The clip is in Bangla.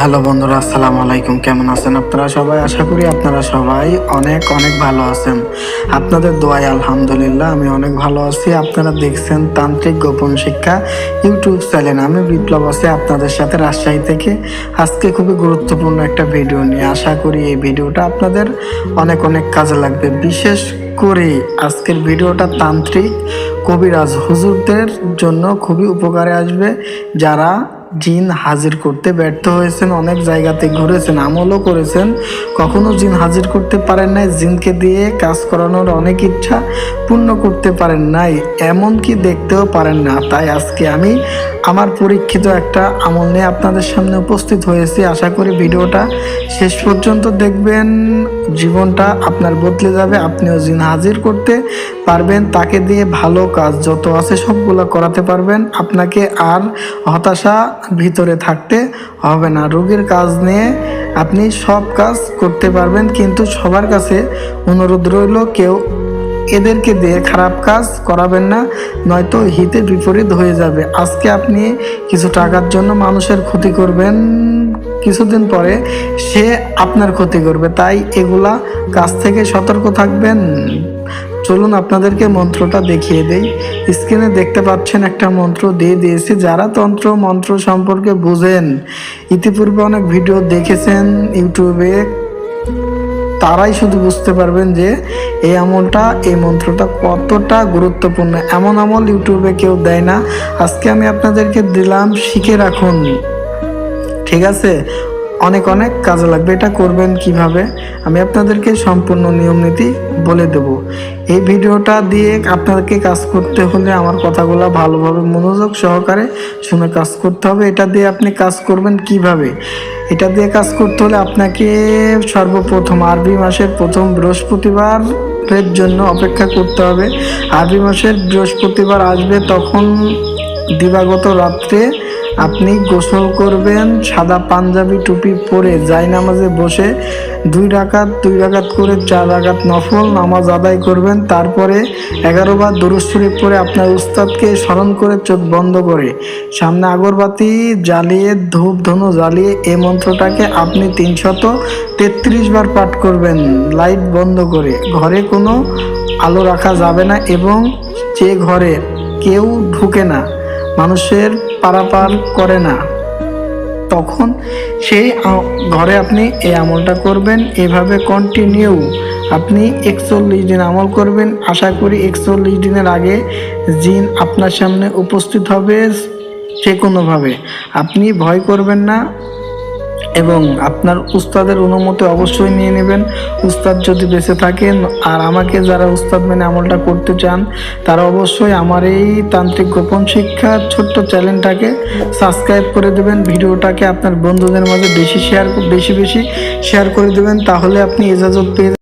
হ্যালো বন্ধুরা, আসসালামু আলাইকুম। কেমন আছেন আপনারা সবাই? আশা করি আপনারা সবাই অনেক অনেক ভালো আছেন। আপনাদের দোয়াই আলহামদুলিল্লাহ, আমি অনেক ভালো আছি। আপনারা দেখছেন তান্ত্রিক গোপন শিক্ষা ইউটিউব চ্যানেল। আমি বিপ্লব আছি আপনাদের সাথে রাজশাহী থেকে। আজকে খুবই গুরুত্বপূর্ণ একটা ভিডিও নিয়ে আশা করি এই ভিডিওটা আপনাদের অনেক অনেক কাজে লাগবে। বিশেষ করে আজকের ভিডিওটা তান্ত্রিক কবিরাজ হুজুরদের জন্য খুবই উপকারে আসবে। যারা জিন হাজির করতে ব্যর্থ হয়েছেন, অনেক জায়গাতে ঘুরেছেন, আমলও করেছেন। কখনো জিন হাজির করতে পারেন নাই, জিনকে দিয়ে কাজ করানোর অনেক ইচ্ছা পূর্ণ করতে পারেন নাই, এমনকি দেখতেও পারেন না। তাই আজকে আমি আমার পরীক্ষিত একটা আমল নিয়ে আপনাদের সামনে উপস্থিত হয়েছি। আশা করি ভিডিওটা শেষ পর্যন্ত দেখবেন। জীবনটা আপনার বদলে যাবে, আপনিও জিন হাজির করতে পারবেন, তাকে দিয়ে ভালো কাজ যত আছে সবগুলো করাতে পারবেন। আপনাকে আর হতাশা ভিতরে থাকতে হবে না। রোগীর কাজ নিয়ে আপনি সব কাজ করতে পারবেন, কিন্তু সবার কাছে অনুরোধ রইল, কেউ এদেরকে দিয়ে খারাপ কাজ করাবেন না, নয়তো হিতে বিপরীত হয়ে যাবে। আজকে আপনি কিছু টাকার জন্য মানুষের ক্ষতি করবেন, কিছুদিন পরে সে আপনার ক্ষতি করবে। তাই এগুলা কাজ থেকে সতর্ক থাকবেন। চলুন আপনাদেরকে মন্ত্রটা দেখিয়ে দেই। স্ক্রিনে দেখতে পাচ্ছেন একটা মন্ত্র দিয়ে দিয়েছি। যারা তন্ত্র মন্ত্র সম্পর্কে বুঝেন, ইতিপূর্বে অনেক ভিডিও দেখেছেন ইউটিউবে, তারাই শুধু বুঝতে পারবেন যে এই আমলটা, এই মন্ত্রটা কতটা গুরুত্বপূর্ণ। এমন আমল ইউটিউবে কেউ দেয় না। আজকে আমি আপনাদেরকে দিলাম, শিখে রাখুন। ঠিক আছে? অনেক অনেক কাজে লাগবে। এটা করবেন কীভাবে? আমি আপনাদেরকে সম্পূর্ণ নিয়ম নীতি বলে দেব। এই ভিডিওটা দিয়ে আপনাদেরকে কাজ করতে হলে আমার কথাগুলো ভালোভাবে মনোযোগ সহকারে শুনে কাজ করতে হবে। এটা দিয়ে আপনি কাজ করবেন কীভাবে? এটা দিয়ে কাজ করতে হলে আপনাকে সর্বপ্রথম আরবি মাসের প্রথম বৃহস্পতিবার এর জন্য অপেক্ষা করতে হবে। আরবি মাসের বৃহস্পতিবার আসবে তখন দিবাগত রাত্রে আপনি গোসল করবেন, সাদা পাঞ্জাবি, টুপি পরে যাই নামাজে বসে দুই রাকাত দুই রাকাত করে চার রাকাত নফল নামাজ আদায় করবেন, তারপরে এগারো বার দরুদ শরীফ পরে আপনার উস্তাদকে স্মরণ করে চোখ বন্ধ করে সামনে আগরবাতি জ্বালিয়ে, ধূপ ধনু জ্বালিয়ে এই মন্ত্রটাকে আপনি তিনশত তেত্রিশ বার পাঠ করবেন, লাইট বন্ধ করে। ঘরে কোনো আলো রাখা যাবে না এবং যে ঘরে কেউ ঢুকে না। মানুষের পারাপার করে না। তখন সেই ঘরে আপনি এই আমলটা করবেন, এভাবে কন্টিনিউ আপনি একচল্লিশ দিন আমল করবেন। আশা করি একচল্লিশ দিনের আগে জিন আপনার সামনে উপস্থিত হবে যে কোনোভাবে। আপনি ভয় করবেন না। এবং আপনার উস্তাদের অনুমতি অবশ্যই নিয়ে নেবেন। উস্তাদ যদি বেঁচে থাকেন আর আমাকে যারা উস্তাদ মেনে আমলটা করতে চান, তারা অবশ্যই আমার এই তান্ত্রিক গোপন শিক্ষা ছোট্ট চ্যানেলটাকে সাবস্ক্রাইব করে দেবেন। ভিডিওটাকে আপনার বন্ধুদের মাঝে বেশি শেয়ার বেশি বেশি শেয়ার করে দেবেন। তাহলে আপনি এজাজত পেয়ে